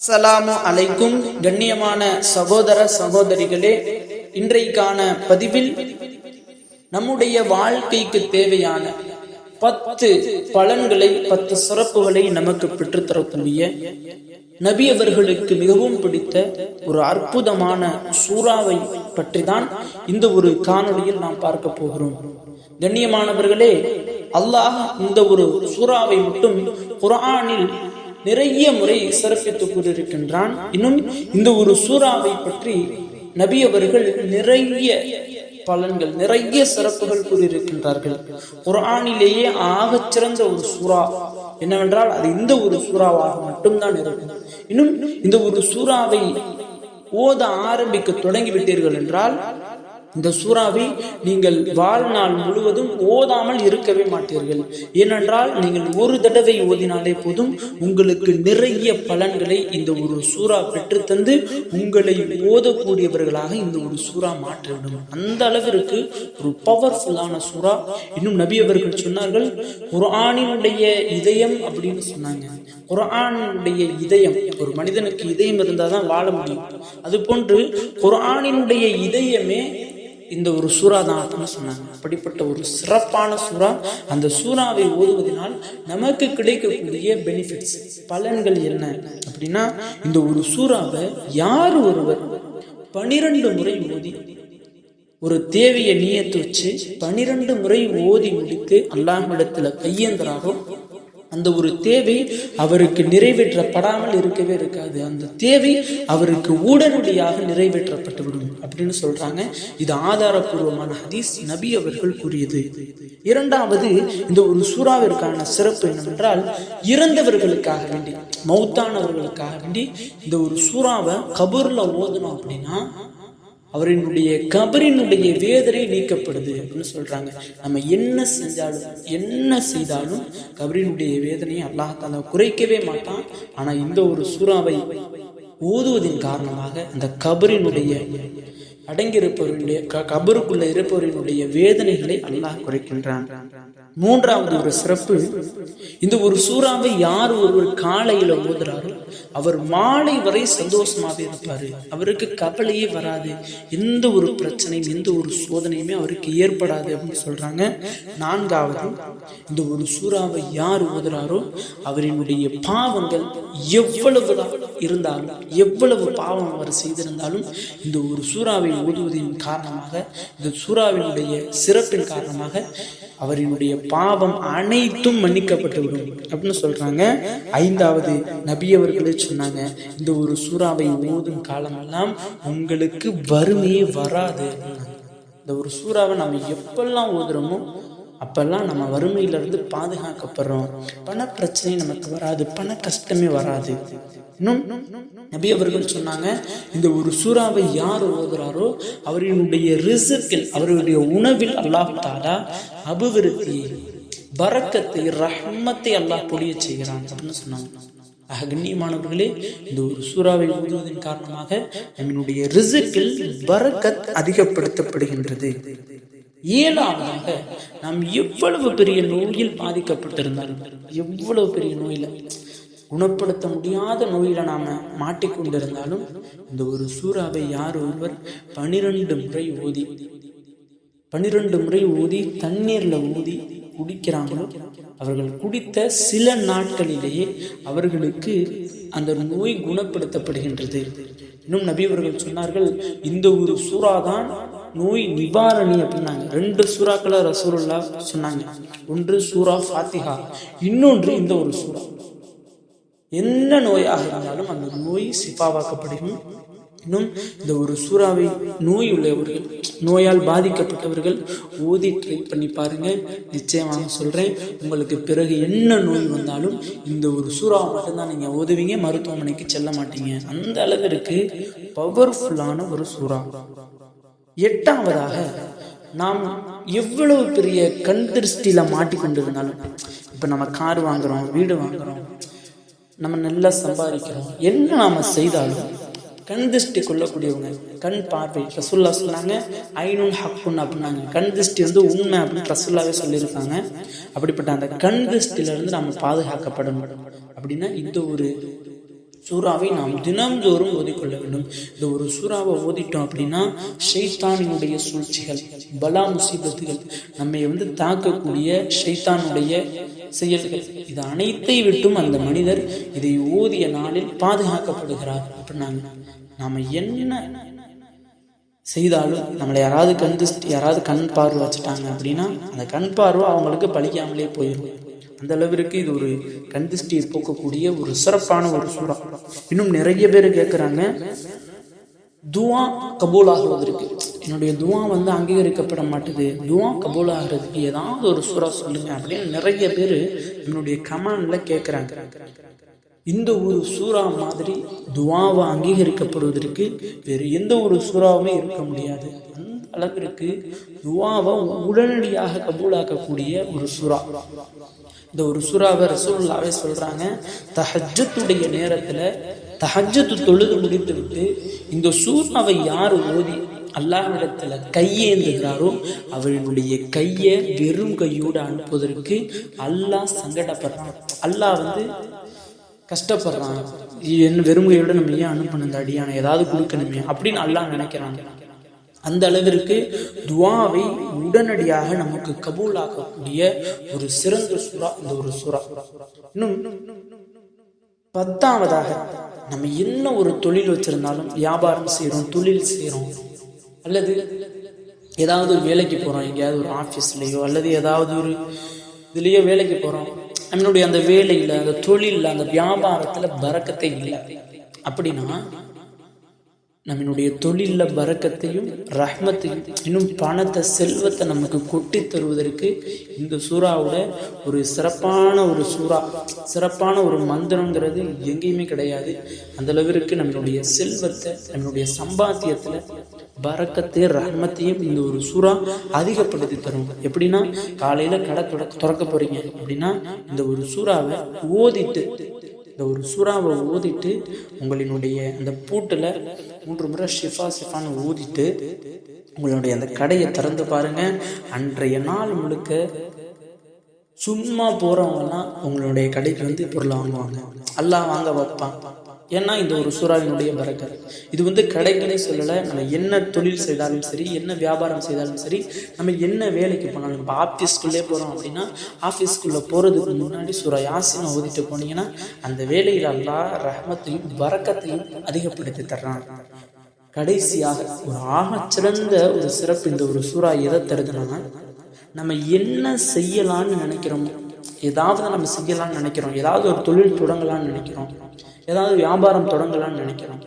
அஸ்ஸலாமு அலைக்கும் கண்ணியமான சகோதர சகோதரிகளே இன்றைக்கான பதிவில் நம்முடைய வாழ்க்கைக்கு தேவையான பத்து பலன்களை பத்து சிறப்புகளை நமக்கு பெற்றுத்தரக்கூடிய நபி அவர்களுக்கு மிகவும் பிடித்த ஒரு அற்புதமான சூறாவை பற்றி தான் இந்த ஒரு காணொளியில் நாம் பார்க்க போகிறோம். கண்ணியமானவர்களே அல்லாஹ் இந்த ஒரு சூறாவை மட்டும் குரானில் நிறைய முறை சிறப்பித்து கூறியிருக்கின்றான் இன்னும் இந்த ஒரு சூறாவை பற்றி நபி அவர்கள் நிறைய பலன்கள் நிறைய சிறப்புகள் கூறியிருக்கின்றார்கள். குரானிலேயே ஆகச் சிறந்த ஒரு சூறா என்னவென்றால் அது இந்த ஒரு சூறாவாக மட்டும்தான் இருக்கும். இன்னும் இந்த ஒரு சூறாவை ஓத ஆரம்பிக்க தொடங்கிவிட்டீர்கள் என்றால் இந்த சூறாவை நீங்கள் வாழ்நாள் முழுவதும் ஓதாமல் இருக்கவே மாட்டீர்கள். ஏனென்றால் நீங்கள் ஒரு தடவை ஓதினாலே போதும் உங்களுக்கு நிறைய பலன்களை இந்த ஒரு சூறா பெற்றுத்தந்து உங்களை ஓதக்கூடியவர்களாக இந்த ஒரு சூறா மாற்றிவிடும் அந்த அளவிற்கு ஒரு பவர்ஃபுல்லான சூறா. இன்னும் நபி அவர்கள் சொன்னார்கள் குரானினுடைய இதயம் அப்படின்னு சொன்னாங்க. குர்ஆனினுடைய இதயம் ஒரு மனிதனுக்கு இதயம் இருந்தால் தான் வாழ முடியும். அது போன்று குரானினுடைய இதயமே இந்த ஒரு சூறா தான் சொன்னாங்க. அப்படிப்பட்ட ஒரு சிறப்பான சூறா அந்த சூறாவை ஓதுவதனால் நமக்கு கிடைக்கக்கூடிய பெனிஃபிட்ஸ் பலன்கள் என்ன? அப்படின்னா இந்த ஒரு சூறாவை யார் ஒருவர் பனிரெண்டு முறை ஓதி ஒரு தேவையை நீயத்து வச்சு பனிரெண்டு முறை ஓதி முடித்து அல்லாமிடத்தில் கையேந்தராரோ அந்த ஒரு தேவை அவருக்கு நிறைவேற்றப்படாமல் இருக்கவே இருக்காது. அந்த தேவை அவருக்கு உடனடியாக நிறைவேற்றப்பட்டுவிடும் அப்படின்னு சொல்றாங்க. இது ஆதாரபூர்வமான ஹதீஸ் நபி அவர்கள் கூறியது. இரண்டாவது இந்த ஒரு சூறாவிற்கான சிறப்பு என்னவென்றால் இறந்தவர்களுக்காக வேண்டி மௌத்தானவர்களுக்காக வேண்டி இந்த ஒரு சூறாவை கபூர்ல ஓதணும் அப்படின்னா அவரினுடைய கபரினுடைய வேதனை நீக்கப்படுது அப்படின்னு சொல்றாங்க. நம்ம என்ன செஞ்சாலும் என்ன செய்தாலும் கபரினுடைய வேதனையை அல்லாஹால குறைக்கவே மாட்டான். ஆனா இந்த ஒரு சூறாவை ஓதுவதின் காரணமாக அந்த கபரினுடைய அடங்கியிருப்பவர்களுடைய க கபருக்குள்ள இருப்பவர்களுடைய வேதனைகளை அல்லாஹ் குறைக்கின்றான். மூன்றாவது ஒரு சிறப்பு இந்த ஒரு சூறாவை யார் ஒருவர் காலையில ஓதுறாரோ அவர் மாலை வரை சந்தோஷமாவே இருப்பார். அவருக்கு கவலையே வராது. எந்த ஒரு பிரச்சனையும் எந்த ஒரு சோதனையுமே அவருக்கு ஏற்படாது அப்படின்னு சொல்றாங்க. நான்காவது இந்த ஒரு சூறாவை யார் ஓதுறாரோ அவரினுடைய பாவங்கள் எவ்வளவு இருந்தாலும் எவ்வளவு பாவம் அவர் செய்திருந்தாலும் இந்த ஒரு சூறாவை ஓதுவதின் காரணமாக இந்த சூறாவினுடைய சிறப்பின் காரணமாக அவரினுடைய பாவம் அனைத்தும் மன்னிக்கப்பட்டுவிடும் அப்படின்னு சொல்றாங்க. ஐந்தாவது நபி அவர்களே சொன்னாங்க. இந்த ஒரு சூறாவை ஓதும் காலமெல்லாம் உங்களுக்கு வறுமையே வராது. இந்த ஒரு சூறாவை நம்ம எப்பெல்லாம் ஓதுறோமோ அப்பெல்லாம் நம்ம வறுமையிலிருந்து பாதுகாக்கப்படுறோம். பண பிரச்சனை நமக்கு வராது பண கஷ்டமே வராது. இன்னும் நபி அவர்கள் சொன்னாங்க இந்த ஒரு சூறாவை யார் ஓதுறாரோ அவரினுடைய ரிசுக்கில் அவருடைய உணவில் அல்லாஹ் தாலா அபிவிருத்தியை பரக்கத்தை ரஹ்மத்தை அல்லாஹ் பொழிய செய்கிறான் அப்படின்னு சொன்னாங்க. கண்ணியமானவர்களே இந்த ஒரு சூறாவை ஓதுவதன் காரணமாக நம்மளுடைய ரிசுக்கில் பரக்கத் அதிகப்படுத்தப்படுகின்றது. ஏழாவதாக நாம் எவ்வளவு பெரிய நோயில் பாதிக்கப்பட்டிருந்தாலும் எவ்வளவு பெரிய நோயில் குணப்படுத்த முடியாத நோயில நாம மாட்டிக்கொண்டிருந்தாலும் இந்த ஒரு சூறாவை யார் ஒருவர் பனிரெண்டு முறை ஓதி பனிரெண்டு முறை ஊதி தண்ணீர்ல ஊதி குடிக்கிறாங்களோ அவர்கள் குடித்த சில நாட்களிலேயே அவர்களுக்கு அந்த நோய் குணப்படுத்தப்படுகின்றது. இன்னும் நபி அவர்கள் சொன்னார்கள் இந்த ஒரு சூறா தான் நோய் நிவாரணி அப்படின்னாங்க. ரெண்டு சூறாக்களை ரசூலுல்லா சொன்னாங்க. ஒன்று சூரா ஃபாத்திஹா இன்னொன்று இந்த ஒரு சூறா. என்ன நோயாக இருந்தாலும் அந்த நோய் சிப்பாவாக்கப்படுகிறோம் இன்னும் இந்த ஒரு சூறாவை நோய் உள்ளவர்கள் நோயால் பாதிக்கப்பட்டவர்கள் ஓதி ட்ரை பண்ணி பாருங்க. நிச்சயமாக சொல்கிறேன் உங்களுக்கு பிறகு என்ன நோய் வந்தாலும் இந்த ஒரு சூறாவை மட்டும்தான் நீங்கள் ஓதுவீங்க மருத்துவமனைக்கு செல்ல மாட்டீங்க. அந்த அளவிற்கு பவர்ஃபுல்லான ஒரு சூறா. எட்டாவதாக நாம் எவ்வளவு பெரிய கண் திருஷ்டியில் மாட்டிக்கொண்டிருந்தாலும் இப்போ நம்ம கார் வாங்குறோம் வீடு வாங்குறோம் நம்ம நல்லா சம்பாதிக்கிறோம் என்ன நாம செய்தாலும் கண் திருஷ்டி கொள்ளக்கூடியவங்க. கண் பார்வை ரசுல்லா சொன்னாங்க ஐநூன் ஹக்குன் அப்படின்னாங்க. கண் திருஷ்டி வந்து உண்மை அப்படின்னு ரசுல்லாவே சொல்லியிருக்காங்க. அப்படிப்பட்ட அந்த கண் திருஷ்டிலிருந்து நம்ம பாதுகாக்கப்படணும். அப்படின்னா இந்த ஒரு சூறாவை நாம் தினம்தோறும் ஓதிக்கொள்ள வேண்டும். இந்த ஒரு சூறாவை ஓதிட்டோம் அப்படின்னா ஷைத்தானினுடைய சூழ்ச்சிகள் பலா முசீபத்துகள் நம்மை வந்து தாக்கக்கூடிய ஷைத்தானுடைய செயல்கள். இது அனைத்தை விட்டும் அந்த மனிதர் இதை ஓதிய நாளில் பாதுகாக்கப்படுகிறார். அப்படின்னாங்க நாம என்ன செய்தாலும் நம்மளை யாராவது கண் யாராவது கண் பார்வை வச்சுட்டாங்க அப்படின்னா அந்த கண் பார்வை அவங்களுக்கு பழிக்காமலே போயிடும் அந்த அளவிற்கு இது ஒரு கண் திருஷ்டியை போக்கக்கூடிய ஒரு சிறப்பான ஒரு சூறா. இன்னும் நிறைய பேர் கேட்குறாங்க துவா கபூல் ஆகுவதற்கு என்னுடைய துவா வந்து அங்கீகரிக்கப்பட மாட்டுது. துவா கபூல் ஆகிறதுக்கு ஏதாவது ஒரு சூறா சொல்லுங்க அப்படின்னு நிறைய பேர் என்னுடைய கமான்ல கேட்குறாங்க இந்த ஒரு சூறா மாதிரி துவாவை அங்கீகரிக்கப்படுவதற்கு வேறு எந்த ஒரு சூறாவுமே இருக்க முடியாது. அந்த அளவிற்கு துவாவை உடனடியாக கபூலாக்கக்கூடிய ஒரு சுறா. இந்த ஒரு சுறாவை ரசூல்லாவே சொல்றாங்க தஹஜத்துடைய நேரத்துல தஹஜத்து தொழுது முடித்து விட்டு இந்த சூறாவை யார் ஓதி அல்லாஹிடத்துல கையேந்துகிறாரோ அவர்களுடைய கையை வெறும் கையோடு அனுப்புவதற்கு அல்லாஹ் சங்கடப்படுறான். அல்லாஹ் வந்து கஷ்டப்படுறான். என்ன வெறுமையோட நம்ம ஏன் அனுப்பணும்? இந்த அடியான ஏதாவது கொடுக்கணுமே அப்படின்னு அல்லாஹ் நினைக்கிறாங்க. அந்த அளவிற்கு துவாவை உடனடியாக நமக்கு கபூலாக்கக்கூடிய ஒரு சிறந்த சுறா இந்த ஒரு சுறா. இன்னும் பத்தாவதாக நம்ம என்ன ஒரு தொழில் வச்சிருந்தாலும் வியாபாரம் செய்கிறோம் தொழில் செய்கிறோம் அல்லது ஏதாவது ஒரு வேலைக்கு போகிறோம் எங்கேயாவது ஒரு ஆஃபீஸ்லேயோ அல்லது ஏதாவது ஒரு இதுலேயோ வேலைக்கு போகிறோம் நம்மளுடைய அந்த வேலையில் அந்த தொழிலில் அந்த வியாபாரத்தில் பறக்கத்தை இல்லை. அப்படின்னா நம்மளுடைய தொழிலில் வரக்கத்தையும் ரஹ்மத்தையும் இன்னும் பணத்தை செல்வத்தை நமக்கு கொட்டி தருவதற்கு இந்த சூறாவோட ஒரு சிறப்பான ஒரு சூறா சிறப்பான ஒரு மந்திரங்கிறது எங்கேயுமே கிடையாது. அந்த அளவிற்கு நம்மளுடைய செல்வத்தை நம்மளுடைய சம்பாத்தியத்தில் பறக்கத்தையும் ரஹ்மத்தையும் இந்த ஒரு சூறா அதிகப்படுத்தி தரும். எப்படின்னா காலையில் கடை திறக்க போகிறீங்க அப்படின்னா இந்த ஒரு சூறாவை ஓதிட்டு இந்த ஒரு சூறாவை ஊதிட்டு உங்களினுடைய அந்த பூட்டில் மூன்று முறை ஷிஃபா ஷிஃபான்னு ஊதிட்டு உங்களுடைய அந்த கடையை திறந்து பாருங்க. அன்றைய நாள் முழுக்க சும்மா போகிறவங்கலாம் உங்களுடைய கடைக்கு வந்து பொருளை வாங்குவாங்க. எல்லாம் வாங்க வைப்பான். ஏன்னா இந்த ஒரு சூறாவினுடைய பறக்கர் இது வந்து கடைகளே சொல்லலை நம்ம என்ன தொழில் செய்தாலும் சரி என்ன வியாபாரம் செய்தாலும் சரி நம்ம என்ன வேலைக்கு போனாலும் இப்போ ஆஃபீஸ்க்குள்ளே போகிறோம் அப்படின்னா ஆஃபீஸ்க்குள்ளே போகிறதுக்கு முன்னாடி சூறா யாசினை ஓதிட்டு போனீங்கன்னா அந்த வேலையில் அல்லா ரஹமத்தையும் வரக்கத்தையும் அதிகப்படுத்தி தர்றான். கடைசியாக ஒரு ஆகச்சிறந்த ஒரு சிறப்பு இந்த ஒரு சூறா எதை தருதுன்னா நம்ம என்ன செய்யலான்னு நினைக்கிறோமோ ஏதாவது நம்ம செய்யலாம்னு நினைக்கிறோம் ஏதாவது ஒரு தொழில் தொடங்கலாம்னு நினைக்கிறோம் ஏதாவது வியாபாரம் தொடங்கலாம்னு நினைக்கிறோம்.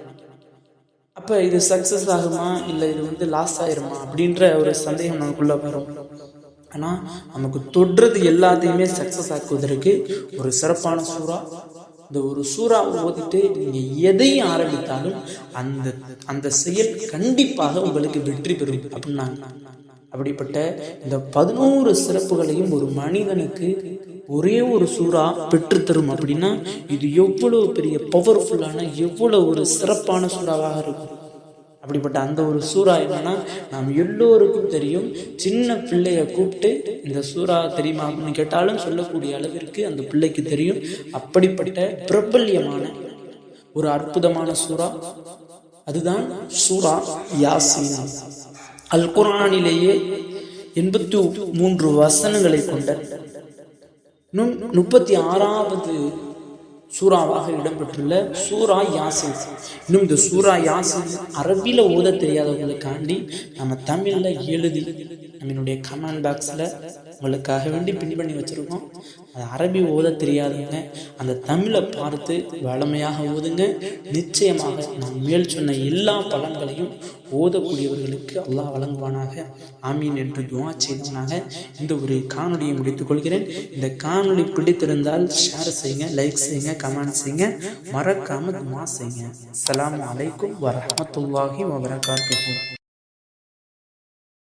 அப்போ இது சக்ஸஸ் ஆகுமா? இல்லை இது வந்து லாஸ் ஆயிருமா? அப்படின்ற ஒரு சந்தேகம் நமக்குள்ள வரும். ஆனால் நமக்கு தொடுறது எல்லாத்தையுமே சக்ஸஸ் ஆக்குவதற்கு ஒரு சிறப்பான சூறா இந்த ஒரு சூறா ஓதிட்டு நீங்கள் எதையும் ஆரம்பித்தாலும் அந்த அந்த செயல் கண்டிப்பாக உங்களுக்கு வெற்றி பெறும் அப்படின்னாங்க. அப்படிப்பட்ட இந்த பதினோரு சிறப்புகளையும் ஒரு மனிதனுக்கு ஒரே ஒரு சூறா பெற்றுத்தரும் அப்படின்னா இது எவ்வளவு பெரிய பவர்ஃபுல்லான எவ்வளவு ஒரு சிறப்பான சூறாவாக இருக்கும். அப்படிப்பட்ட அந்த ஒரு சூறா என்னன்னா நாம் எல்லோருக்கும் தெரியும் சின்ன பிள்ளைய கூப்பிட்டு இந்த சூறா தெரியுமா அப்படின்னு கேட்டாலும் சொல்லக்கூடிய அளவிற்கு அந்த பிள்ளைக்கு தெரியும். அப்படிப்பட்ட பிரபல்யமான ஒரு அற்புதமான சூறா அதுதான் சூறா யாசினா. அல் குரானிலேயே எண்பத்தி மூன்று வசனங்களை கொண்ட நுண் முப்பத்தி ஆறாவது சூறாவாக இடம்பெற்றுள்ள சூரா யாசின். இன்னும் இந்த சூரா யாசின் அரபியில் ஓத தெரியாதவங்களுக்காண்டி நம்ம தமிழில் எழுதி நம்மளுடைய கமெண்ட் பாக்ஸில் உங்களுக்காக வேண்டி பின் பண்ணி வச்சுருக்கோம். அது அரபி ஓத தெரியாதுங்க. அந்த தமிழை பார்த்து வளமையாக ஓதுங்க. நிச்சயமாக நான் மேல் சொன்ன எல்லா பலன்களையும் ஓதக்கூடியவர்களுக்கு அல்லாஹ் வழங்குவானாக. ஆமீன் என்று துவா செய்தவனாக இந்த ஒரு காணொலியை முடித்துக் கொள்கிறேன். இந்த காணொலி பிடித்திருந்தால் ஷேர் செய்யுங்க லைக் செய்யுங்க கமெண்ட் செய்யுங்க. மறக்காம துவா செய்யுங்க. அலாம் அலைக்கும் வரமத்துல்லாஹி வபரகாத்துக்கும்